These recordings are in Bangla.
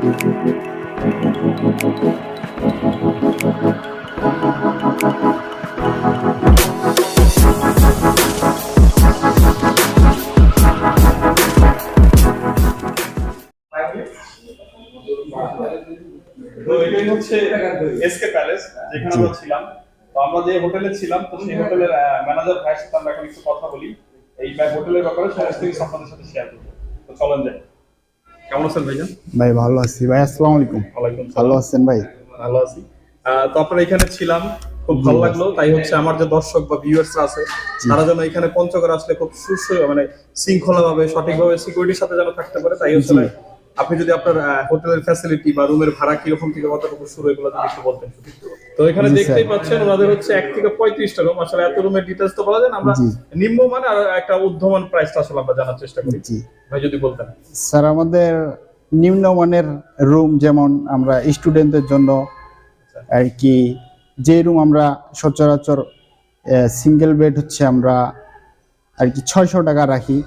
তো এটাই হচ্ছে এসকে প্যালেস যেখানে আমরা ছিলাম। তো আমরা যে হোটেলে ছিলাম তো সেই হোটেলের ম্যানেজার ভাইয়ের সাথে আমরা এখন একটু কথা বলি। এই হোটেলের ব্যাপারে সমস্ত কিছু আপনাদের সাথে শেয়ার করব। তো চলেন যাই। কেমন আছেন ভাইজান? ভাই ভালো আছি। ভাই আসসালামু আলাইকুম। ওয়ালাইকুম ভালো আছেন ভাই? ভালো আছি। আহ, তো আপনারা এখানে ছিলাম খুব ভালো লাগল। তাই হচ্ছে আমার যে দর্শক বা ভিউয়ার্সরা আছে তারা যেন এখানে পঞ্চগড় আসলে খুব সুস্থ মানে শৃঙ্খলাভাবে সঠিকভাবে সিকিউরিটির সাথে যেন থাকতে পারে তাই হচ্ছে। আপনি যদি আপনার হোটেলের ফ্যাসিলিটি বা রুমের ভাড়া কীরকম থেকে কতটুকু শুরু এগুলো যদি একটু বলতেন। তো এখানে দেখতেই পাচ্ছেন ওনাদের হচ্ছে এক থেকে পঁয়ত্রিশটা রুম আসলে এত রুমের ডিটেলস তো বলা যায় না আমরা জি। নিম্নমান আর একটা ঊর্ধ্বমান প্রাইসটা আসলে আমরা জানার চেষ্টা করি। ভাই যদি বলতেন। স্যার আমাদের নিম্নমানের রুম যেমন আমরা স্টুডেন্টদের জন্য আর কি যে রুম আমরা সচরাচর সিঙ্গেল বেড হচ্ছে আমরা আর কি ছয়শো টাকা রাখি।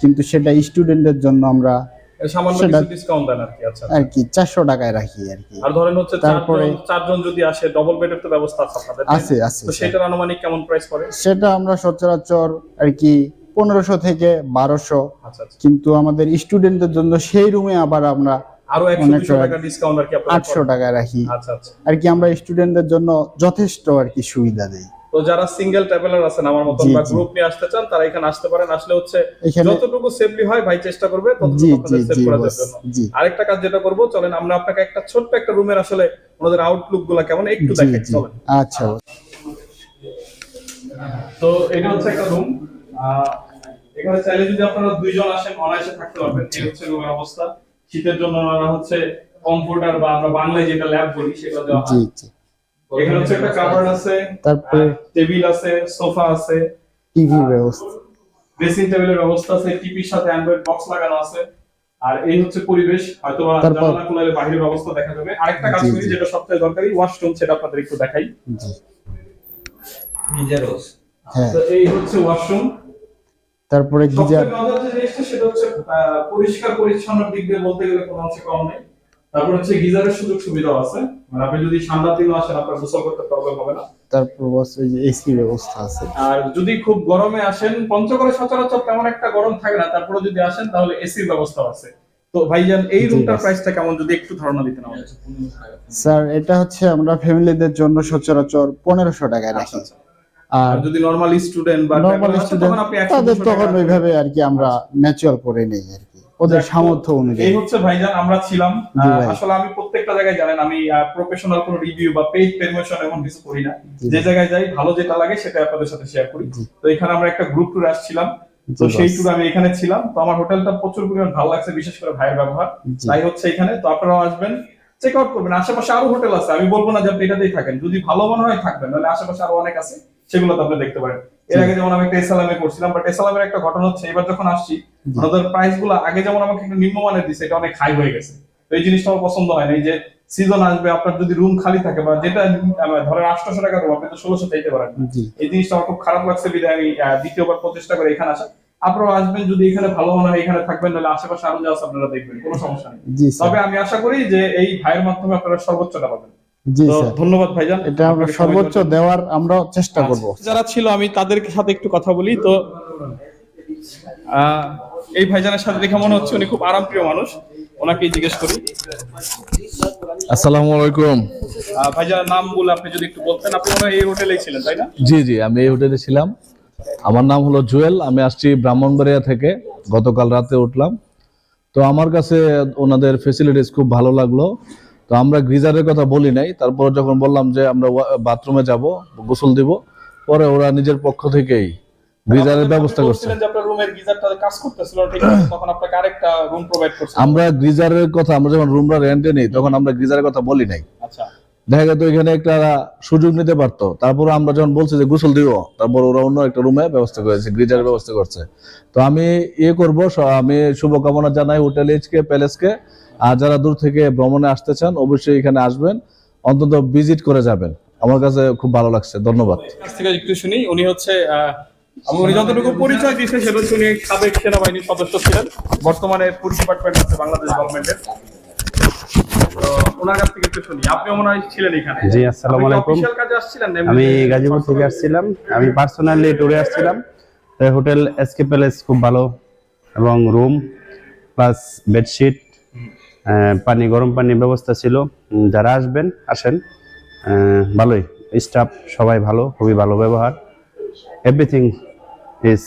কিন্তু সেটা স্টুডেন্টদের জন্য আমরা সামান্য সেটা- কিছু ডিসকাউন্ট দেন আর কি আচ্ছা আর কি চারশো টাকায় রাখি আর কি। আর ধরেন হচ্ছে তারপরে- চারজন যদি আসে ডবল বেডের তো ব্যবস্থা আছে আপনাদের আছে আছে তো সেটার আনুমানিক কেমন প্রাইস পড়ে? সেটা আমরা সচরাচর আর কি পনেরোশো থেকে বারোশো। আচ্ছা আচ্ছা। কিন্তু আমাদের স্টুডেন্টদের জন্য সেই রুমে আবার আমরা আরও টাকা- টাকা আটশো টাকায় রাখি। আচ্ছা আচ্ছা। আর কি আমরা স্টুডেন্টদের জন্য যথেষ্ট আর কি সুবিধা দেই। তো যারা সিঙ্গেল ট্রাভেলার আছেন আমার মতন বা গ্রুপ নিয়ে আসতে চান তারা এখানে আসতে পারেন। আসলে হচ্ছে যতটুকু সেফলি হয় ভাই চেষ্টা করবে ততটুকু আপনাদের সেভ জন্য। আরেকটা কাজ যেটা করব চলেন আমরা আপনাকে একটা ছোট্ট একটা রুমের আসলে ওনাদের আউটলুকগুলা কেমন একটু দেখাই চলেন। আচ্ছা তো এটা হচ্ছে একটা রুম এখানে চাইলে যদি আপনারা দুইজন আসেন অনায়াসে থাকতে পারবেন। এই হচ্ছে রুমের অবস্থা। শীতের জন্য ওনারা হচ্ছে কম্পিউটার বা আমরা বাংলায় যেটা ল্যাব বলি সেটা দেওয়া হয়। এখানে হচ্ছে একটা কাভার্ড আছে তারপরে টেবিল আছে সোফা আছে। টিভি ব্যবস্থা। ড্রেসিং টেবিলের ব্যবস্থা আছে টিভির সাথে অ্যান্ড্রয়েড বক্স লাগানো আছে। আর এই হচ্ছে পরিবেশ হয়তো জানালা খোলালে বাইরের ব্যবস্থা দেখা যাবে। আরেকটা কাজ করি যেটা সবথেকে দরকারি ওয়াশরুম সেটা আপনাদের একটু দেখাই। জি। নিজেরও হ্যাঁ। তো এই হচ্ছে ওয়াশরুম তারপরে গিজার। সবথেকে মজার যে জিনিসটা সেটা হচ্ছে আহ, পরিষ্কার পরিচ্ছন্নর দিক দিয়ে বলতে গেলে কোনো অংশে কম নেই। তারপর হচ্ছে গিজারের সুযোগ সুবিধাও আছে। মানে আপনি যদি ঠান্ডার দিনও আসেন আপনার গোসল করতে প্রবলেম হবে না। তারপর বস যে এসি ব্যবস্থা আছে। আর যদি খুব গরমে আসেন পঞ্চগড়ে সচরাচর তেমন একটা গরম থাকে না। তারপরে যদি আসেন তাহলে এসির ব্যবস্থা আছে। তো ভাইজান এই রুমটার প্রাইসটা কেমন? যদি একটু ধারণা দিতেন আমাদের স্যার এটা হচ্ছে আমরা ফ্যামিলিদের জন্য সচরাচর পনেরোশো টাকায় আচ্ছা, রাখি। আচ্ছা। আর আর যদি নরমাল স্টুডেন্ট বা নর্মাল স্টুডেন্ট তখন আপনি 100 তাদের তখন টাকা- ওইভাবে আর কি আমরা ম্যাচুয়াল করে নেই আর কি। ওদের সামর্থ্য অনুযায়ী। এই হচ্ছে ভাইজান আমরা ছিলাম। আসলে আমি প্রত্যেকটা জায়গায় জানেন আমি প্রফেশনাল কোনো রিভিউ বা পেজ প্রমোশন এমন কিছু করি না। যে জায়গায় যাই ভালো যেটা লাগে সেটা আপনাদের সাথে শেয়ার করি। তো এখানে আমরা একটা গ্রুপ ট্যুর আসছিলাম। তো সেই। ট্যুর আমি এখানে ছিলাম। তো আমার হোটেলটা প্রচুর পরিমাণ ভালো লাগছে বিশেষ করে ভাইয়ের ব্যবহার। তাই হচ্ছে এখানে। তো আপনারাও আসবেন। চেক আউট করবেন। আশেপাশে আরও হোটেল আছে। আমি বলব না যে আপনি এটাতেই থাকেন। যদি ভালো মনে হয় থাকবেন। নাহলে আশেপাশে আরও অনেক আছে সেগুলো তো আপনি দেখতে পারেন। এর আগে যেমন আমি একটা এসএলএম করছিলাম বাট এসএলএম এর একটা ঘটনা হচ্ছে এবার যখন আসছি। ওনাদের প্রাইসগুলো আগে যেমন আমাকে একটা নিম্নমানের দিছে এটা অনেক হাই হয়ে গেছে। তো এই জিনিসটা আমার পছন্দ হয় না এই যে সিজন আসবে আপনার যদি রুম খালি থাকে বা যেটা ধরেন আটশোশো টাকা রুম আপনি তো ষোলোশো চাইতে পারেন। এই জিনিসটা আমার খুব খারাপ লাগছে বিধায় আমি দ্বিতীয়বার প্রচেষ্টা করে এখানে আসা। আপনারাও আসবেন যদি এখানে ভালো মনে হয় এখানে থাকবেন নাহলে আশেপাশে আরও যা আপনারা দেখবেন কোনো সমস্যা নেই। তবে আমি আশা করি যে এই ভাইয়ের মাধ্যমে আপনারা সর্বোচ্চটা পাবেন। জি তো স্যার। ধন্যবাদ ভাইজান। এটা আমরা সর্বোচ্চ দেওয়ার আমরা চেষ্টা করব। আচ্ছা, যারা ছিল আমি তাদের সাথে একটু কথা বলি। তো আহ, এই ভাইজানের সাথে দেখে মনে হচ্ছে উনি খুব আরামপ্রিয় মানুষ। ওনাকেই জিজ্ঞেস করি। আসসালামু আলাইকুম। ভাইজানের নাম বলে আপনি যদি একটু বলতেন আপনি এই হোটেলেই ছিলেন তাই না? জি জি আমি এই হোটেলে ছিলাম। আমার নাম হলো জুয়েল আমি আসছি ব্রাহ্মণবাড়িয়া থেকে গতকাল রাতে উঠলাম। তো আমার কাছে ওনাদের ফেসিলিটিস খুব ভালো লাগল। তো আমরা গিজারের কথা বলি নাই তারপর যখন বললাম যে আমরা বাথরুমে যাব গোসল দিব পরে ওরা নিজের পক্ষ থেকেই গিজারের ব্যবস্থা করছে। আমরা গিজারের কথা আমরা যখন রুমরা রেন্টে নিই তখন আমরা গিজারের কথা বলি নাই। আচ্ছা। দেখা গেত এখানে একটা সুযোগ নিতে পারতো। তারপর আমরা যখন বলছি যে গোসল দিব, তারপর ওরা অন্য একটা রুমে ব্যবস্থা করেছে গ্রিজারের ব্যবস্থা করছে। তো আমি ইয়ে করব আমি শুভকামনা জানাই হোটেল এইচকে প্যালেসকে আর যারা দূর থেকে ভ্রমণে আসতে চান, অবশ্যই এখানে আসবেন। অন্তত ভিজিট করে যাবেন। আমার কাছে খুব ভালো লাগছে, ধন্যবাদ। একটু শুনি, উনি হচ্ছে উনি যতটুকু পরিচয় সাবেক সেনাবাহিনীর সদস্য ছিলেন। বর্তমানে পুলিশ ডিপার্টমেন্ট আছে বাংলাদেশ গভর্নমেন্টের ওনার কাছ থেকে একটু শুনি। আপনিও মনে হয় ছিলেন এখানে। জি, আসসালামু আলাইকুম। কাজে আসছিলেন আমি গাজীপুর থেকে আসছিলাম। আমি পার্সোনালি ট্যুরে আসছিলাম। হোটেল এসকে প্যালেস খুব ভালো এবং রুম প্লাস বেডশিট পানি গরম পানির ব্যবস্থা ছিল। যারা আসবেন আসেন। ভালোই। স্টাফ সবাই ভালো খুবই ভালো ব্যবহার। Everything is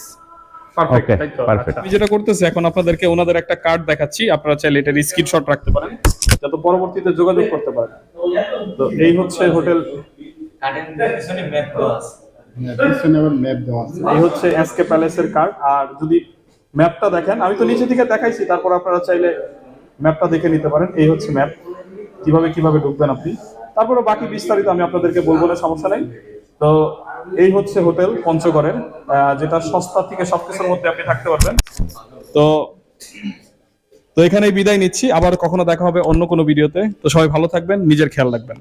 perfect. আমি যেটা করতেছি এখন আপনাদেরকে ওনাদের একটা কার্ড দেখাচ্ছি। আপনারা চাইলে এটার স্ক্রিনশট রাখতে পারেন। যাতে পরবর্তীতে যোগাযোগ করতে পারেন তো এই হচ্ছে হোটেল এই হচ্ছে এসকে প্যালেসের কার্ড আর যদি ম্যাপটা দেখেন আমি তো নিচে থেকে দেখাইছি তারপর আপনারা চাইলে ম্যাপটা দেখে নিতে পারেন। এই হচ্ছে ম্যাপ কীভাবে কীভাবে ঢুকবেন আপনি? তারপরে বাকি বিস্তারিত আমি আপনাদেরকে বলব না সমস্যা নেই। তো এই হচ্ছে হোটেল পঞ্চগড়ের যেটা সস্তা থেকে সবকিছুর মধ্যে আপনি থাকতে পারবেন। তো তো এখানেই বিদায় নিচ্ছি। আবার কখনো দেখা হবে অন্য কোনো ভিডিওতে। তো সবাই ভালো থাকবেন, নিজের খেয়াল রাখবেন।